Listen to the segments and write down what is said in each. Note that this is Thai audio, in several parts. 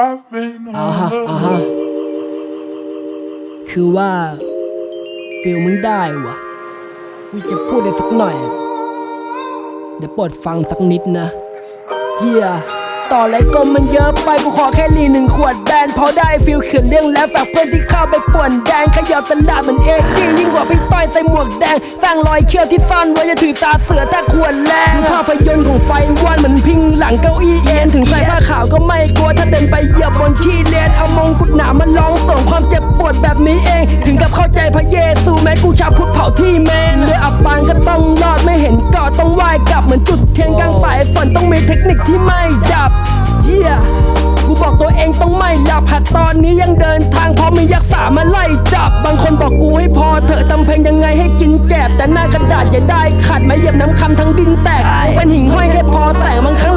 I've been อ่า on ฮะ the อ่าฮะ คือว่าฟิลมึงได้วะกูจะพูดได้สักหน่อย เดี๋ยวโปรดฟังสักนิดนะเจียต่อไรกลมมันเยอะไป กูขอแค่ลีหนึ่งขวดแบนพอได้ฟิลเขื่อนเรื่องแล้วฝากเพื่อนที่เข้าไปป่วนแดงขยับตลาดเหมือนเอ็กดี้ยิ่งกว่าพี่ต้อยใส่หมวกแดง สร้างรอยเขี้ยวที่ซ่อนไว้จะถือสาเสือถ้าควรแรงภาพยนตร์ของไฟวันเหมือนพิงหลังเก้าอี้เอ็นถึงใส่ผ้าวก็ไม่กลัวถ้าเดินไปเหยียบบนขี้เลนเอามงกุฎหนามาลองส่งความเจ็บปวดแบบนี้เอง ถึงกับเข้าใจพระเยซูแม้กูชาวพุทธเผาที่เมนเรืออับปางก็ต้องรอดไม่เห็นเกาะต้องว่ายกลับเหมือนจุดเทียนกลางสายฝนต้องมีเทคนิคที่ไม่ดับเยี่ยกูบอกตัวเองต้องไม่หลับหัดตอนนี้ยังเดินทางเพราะมียักษ์สามาไล่จับ บางคนบอกกูให้พอเถอะตำเพลงยังไงให้กินแกบแต่หน้ากระดาษอย่าได้ขัดไมาเหยียบน้ำคำทั้งดินแตกกูเป็นหิ่งห้อยแค่พอแสงบางครั้ง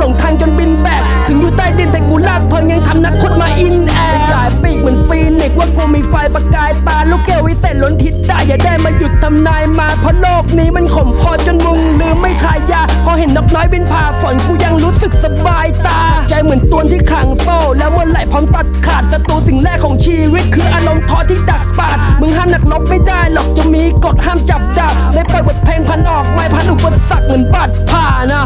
กูมีไฟประกายตาลูกแก้ววิเศษล้นทิศได้อย่าได้มาหยุดทำนายมาเพราะโลกนี้มันข่มพอจนมึงลืมไม่ขายยาพอเห็นนกน้อยบินผ่าฝนกูยังรู้สึกสบายตา ใจเหมือนตัวที่ขังโซ่แล้วเมื่อไหร่พร้อมตัดขาดศัตรูสิ่งแรกของชีวิต คืออารมณ์ท้อที่ดักปาด มึงห้ามนักลบไม่ได้หรอกจะมีกฎห้ามจับดาบเลยปล่อยบทเพลงพันออกไม่พันอุปสรรคเหมือนบาดผ่านะ